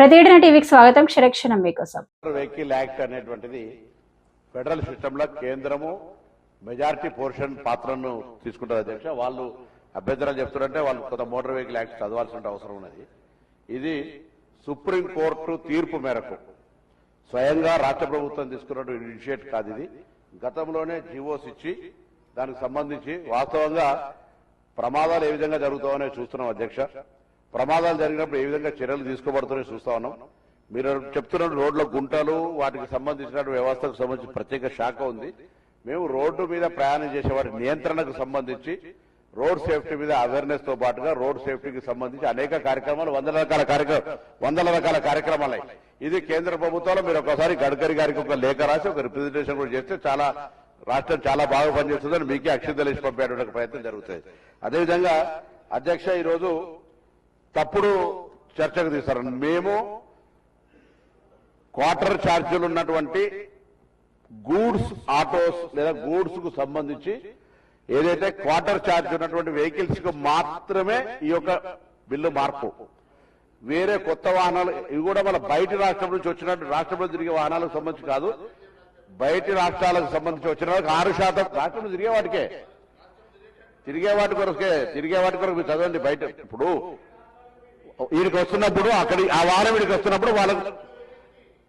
ప్రతిఘటన టీవీకి స్వాగతం. క్షరక్షణం మీకోసం. వెహికల్ యాక్ట్ అనేటువంటిది ఫెడరల్ సిస్టంలో కేంద్రము మెజారిటీ పోర్షన్ పాత్రను తీసుకుంటారు అధ్యక్ష. వాళ్ళు అభ్యంతరాలు చెప్తున్నారంటే వాళ్ళు కొంత మోటార్ వెహికల్ యాక్ట్ చదవాల్సిన అవసరం ఉన్నది. ఇది సుప్రీం కోర్టు తీర్పు మేరకు స్వయంగా రాష్ట్ర ప్రభుత్వం తీసుకున్నట్టు ఇనిషియేట్ కాదు ఇది. గతంలోనే జీవోస్ ఇచ్చి దానికి సంబంధించి వాస్తవంగా ప్రమాదాలు ఏ విధంగా జరుగుతామనే చూస్తున్నాం అధ్యక్ష. ప్రమాదాలు జరిగినప్పుడు ఏ విధంగా చర్యలు తీసుకోబడుతున్నాయి చూస్తా ఉన్నాం. మీరు చెప్తున్న రోడ్ల గుంటలు వాటికి సంబంధించిన వ్యవస్థకు సంబంధించి ప్రత్యేక శాఖ ఉంది. మేము రోడ్డు మీద ప్రయాణం చేసే వారి నియంత్రణకు సంబంధించి రోడ్ సేఫ్టీ మీద అవేర్నెస్తో పాటుగా రోడ్ సేఫ్టీకి సంబంధించి అనేక కార్యక్రమాలు వందల రకాల కార్యక్రమ వందల రకాల కార్యక్రమాలు ఇది కేంద్ర ప్రభుత్వంలో మీరు ఒకసారి గడ్కరీ గారికి ఒక లేఖ రాసి ఒక రిప్రజెంటేషన్ కూడా చేస్తే చాలా రాష్ట్రం చాలా బాగా పనిచేస్తుందని మీకే అక్షింతలు ఇచ్చి పంపేటువంటి ప్రయత్నం జరుగుతుంది. అదేవిధంగా అధ్యక్ష ఈరోజు తప్పుడు చర్చకు తీస్తారు మేము క్వార్టర్ ఛార్జీలు ఉన్నటువంటి గూడ్స్ ఆటోస్ లేదా గూడ్స్కు సంబంధించి ఏదైతే క్వార్టర్ ఛార్జ్ ఉన్నటువంటి వెహికల్స్కు మాత్రమే ఈ యొక్క బిల్లు మార్పు. వేరే కొత్త వాహనాలు ఇవి కూడా మన బయట రాష్ట్రం నుంచి వచ్చినట్టు రాష్ట్రంలో తిరిగే వాహనాలకు సంబంధించి కాదు. బయటి రాష్ట్రాలకు సంబంధించి వచ్చిన వాళ్ళకి ఆరు శాతం రాష్ట్రంలో తిరిగే వాటికే. తిరిగే వాటి కొరకే తిరిగే వాటి కొరకు మీరు చదవండి బయట. ఇప్పుడు వీడికి వస్తున్నప్పుడు అక్కడి ఆ వారం వీడికి వస్తున్నప్పుడు వాళ్ళకు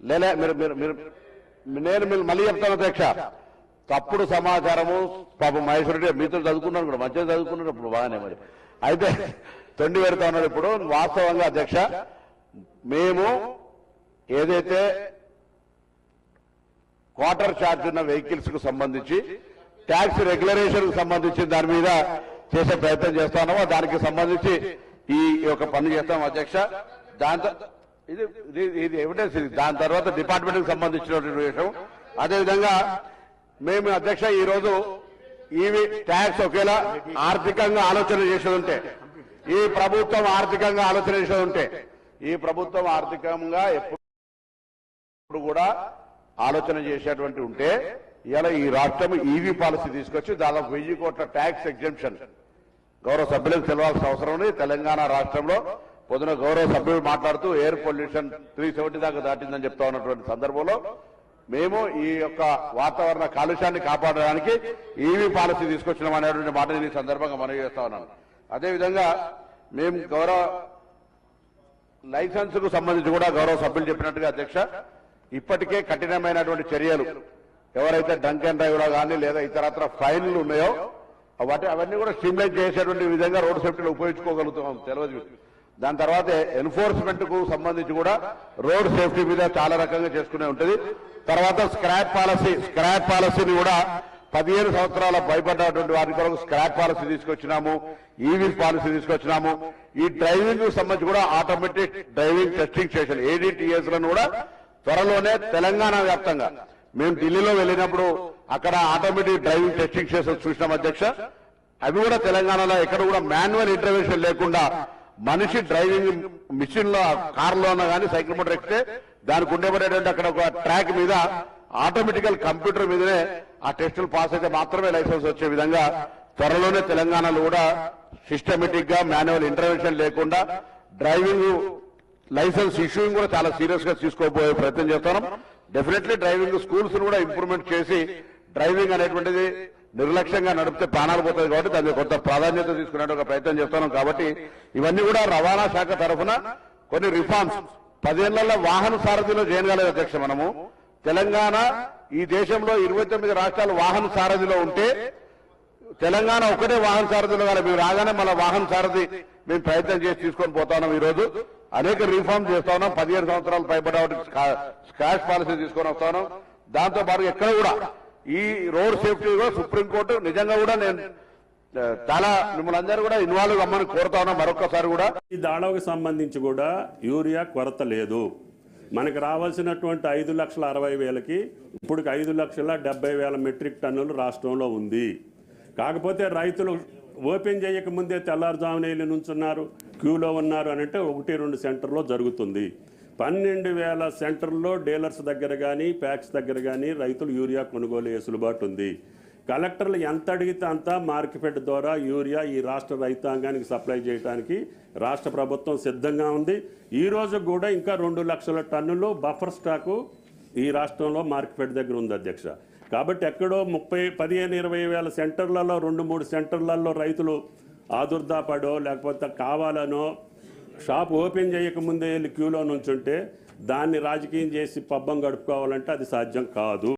లేలే మీరు మీరు మీరు నేను మీరు మళ్ళీ చెప్తాను అధ్యక్ష. తప్పుడు సమాచారము పాప మహేశ్వరుడు మీతో చదువుకున్నాను కూడా మంచిగా చదువుకున్నాడు ఇప్పుడు బాగానే మరి. అయితే తొండి పెడతా ఉన్నాడు ఇప్పుడు వాస్తవంగా అధ్యక్ష మేము ఏదైతే క్వార్టర్ ఛార్జ్ ఉన్న వెహికల్స్కు సంబంధించి ట్యాక్స్ రెగ్యులరేషన్కు సంబంధించి దాని మీద చేసే ప్రయత్నం చేస్తున్నామో దానికి సంబంధించి ఈ యొక్క పని చేస్తాం అధ్యక్ష. దాంతో ఇది ఇది- ఎవిడెన్స్ ఇది. దాని తర్వాత డిపార్ట్మెంట్కి సంబంధించినటువంటి విషయం అదేవిధంగా మేము అధ్యక్ష ఈ రోజు ఇవి ట్యాక్స్ ఒకేలా ఆర్థికంగా ఆలోచన చేసేది ఉంటే ఈ ప్రభుత్వం ఆర్థికంగా ఆలోచన చేసేది ఉంటే ఈ ప్రభుత్వం ఆర్థికంగా ఎప్పుడు కూడా ఆలోచన చేసేటువంటి ఉంటే ఇలా ఈ రాష్ట్రం ఈవీ పాలసీ తీసుకొచ్చి దాదాపు వెయ్యి కోట్ల ట్యాక్స్ ఎగ్జంప్షన్ గౌరవ సభ్యులకు తెలవాల్సిన అవసరం ఉంది. తెలంగాణ రాష్ట్రంలో పొద్దున గౌరవ సభ్యులు మాట్లాడుతూ ఎయిర్ పొల్యూషన్ త్రీ సెవెంటీ దాకా దాటిందని చెప్తా ఉన్నటువంటి సందర్భంలో మేము ఈ యొక్క వాతావరణ కాలుష్యాన్ని కాపాడడానికి ఈవీ పాలసీ తీసుకొచ్చినాం అనేటువంటి మాట నేను ఈ సందర్భంగా మనవి చేస్తా ఉన్నాను అదేవిధంగా మేము గౌరవ లైసెన్స్కు సంబంధించి కూడా గౌరవ సభ్యులు చెప్పినట్టుగా అధ్యక్ష ఇప్పటికే కఠినమైనటువంటి చర్యలు ఎవరైతే డంక్ అండ్ డ్రైవ్ కానీ లేదా ఇతరత్ర ఫైన్లు ఉన్నాయో వాటి అవన్నీ కూడా స్ట్రీమ్లైన్ చేసేటువంటి విధంగా రోడ్ సేఫ్టీలో ఉపయోగించుకోగలుగుతాం తెలియదు దాని తర్వాత ఎన్ఫోర్స్మెంట్కు సంబంధించి కూడా రోడ్ సేఫ్టీ మీద చాలా రకంగా చేసుకునే ఉంటుంది. తర్వాత స్క్రాప్ పాలసీ స్క్రాప్ పాలసీని కూడా పదిహేను సంవత్సరాల భయపడ్డటువంటి వారి కొరకు స్క్రాప్ పాలసీ తీసుకొచ్చినాము ఈవీ పాలసీ తీసుకొచ్చినాము. ఈ డ్రైవింగ్ సంబంధించి కూడా ఆటోమేటిక్ డ్రైవింగ్ టెస్టింగ్ స్టేషన్ ఏడీటీఎస్లను కూడా త్వరలోనే తెలంగాణ వ్యాప్తంగా. మేము ఢిల్లీలో వెళ్ళినప్పుడు అక్కడ ఆటోమేటిక్ డ్రైవింగ్ టెస్టింగ్ స్టేషన్ చూసినాం అధ్యక్ష. అవి కూడా తెలంగాణలో ఎక్కడ కూడా మాన్యువల్ ఇంటర్వెన్షన్ లేకుండా మనిషి డ్రైవింగ్ మిషన్లో కారులోనో కానీ సైకిల్ మోటార్ ఎక్కితే దానికి ఉండేబడేటువంటి అక్కడ ఒక ట్రాక్ మీద ఆటోమేటికల్ కంప్యూటర్ మీదనే ఆ టెస్టులు పాస్ అయితే మాత్రమే లైసెన్స్ వచ్చే విధంగా త్వరలోనే తెలంగాణలో కూడా సిస్టమేటిక్గా మాన్యువల్ ఇంటర్వెన్షన్ లేకుండా డ్రైవింగ్ లైసెన్స్ ఇష్యూయింగ్ కూడా చాలా సీరియస్గా తీసుకోబోయే ప్రయత్నం చేస్తున్నాం. డెఫినెట్లీ డ్రైవింగ్ స్కూల్స్ కూడా ఇంప్రూవ్మెంట్ చేసి డ్రైవింగ్ అనేటువంటిది నిర్లక్ష్యంగా నడిపితే ప్రాణాలు పోతుంది కాబట్టి దానికి కొంత ప్రాధాన్యత తీసుకునే ఒక ప్రయత్నం చేస్తున్నాం కాబట్టి ఇవన్నీ కూడా రవాణా శాఖ తరఫున కొన్ని రిఫార్మ్స్. పదేళ్ళలో వాహన సారథిలో చేయగలేదు అధ్యక్ష మనము. తెలంగాణ ఈ దేశంలో ఇరవై తొమ్మిది రాష్ట్రాలు వాహన సారథిలో ఉంటే తెలంగాణ ఒకటే వాహన సారథిలో కానీ మేము రాగానే మన వాహన సారథి మేము ప్రయత్నం చేసి తీసుకొని పోతా ఈరోజు. ఈ రోజు అనేక రిఫార్మ్ చేస్తా ఉన్నాం. పదిహేను సంవత్సరాలు పైబడి స్కాష్ పాలసీ తీసుకొని వస్తా ఉన్నాం. దాంతో పాటు ఎక్కడ కూడా ఈ రోడ్ సేఫ్టీ కూడా సుప్రీంకోర్టు నిజంగా కూడా నేను చాలా మిమ్మల్ని అందరూ కూడా ఇన్వాల్వ్ అమ్మని కోరుతా ఉన్నా మరొకసారి కూడా. ఈ దాడవకు సంబంధించి కూడా యూరియా కొరత లేదు. మనకు రావాల్సినటువంటి ఐదు లక్షల అరవై వేలకి ఇప్పుడు ఐదు లక్షల డెబ్బై వేల మెట్రిక్ టన్నులు రాష్ట్రంలో ఉంది. కాకపోతే రైతులు ఓపెన్ చేయక ముందే తెల్లారుజామున వెళ్ళి నుంచున్నారు క్యూలో ఉన్నారు అని అంటే ఒకటి రెండు సెంటర్లో జరుగుతుంది. పన్నెండు వేల సెంటర్లో డీలర్స్ దగ్గర కానీ ప్యాక్స్ దగ్గర కానీ రైతులు యూరియా కొనుగోలు వెసులుబాటు ఉంది. కలెక్టర్లు ఎంత అడిగితే అంత మార్కెట్ ద్వారా యూరియా ఈ రాష్ట్ర రైతాంగానికి సప్లై చేయడానికి రాష్ట్ర ప్రభుత్వం సిద్ధంగా ఉంది. ఈ కూడా ఇంకా రెండు లక్షల టన్నులు బఫర్ స్టాకు ఈ రాష్ట్రంలో మార్కెట్ దగ్గర ఉంది అధ్యక్ష. కాబట్టి ఎక్కడో ముప్పై పదిహేను ఇరవై వేల సెంటర్లలో రెండు మూడు సెంటర్లలో రైతులు ఆదుర్దాపడో లేకపోతే కావాలనో షాప్ ఓపెన్ చేయకముందే వెళ్ళి క్యూలో నుంచుంటే దాన్ని రాజకీయం చేసి పబ్బం గడుపుకోవాలంటే అది సాధ్యం కాదు.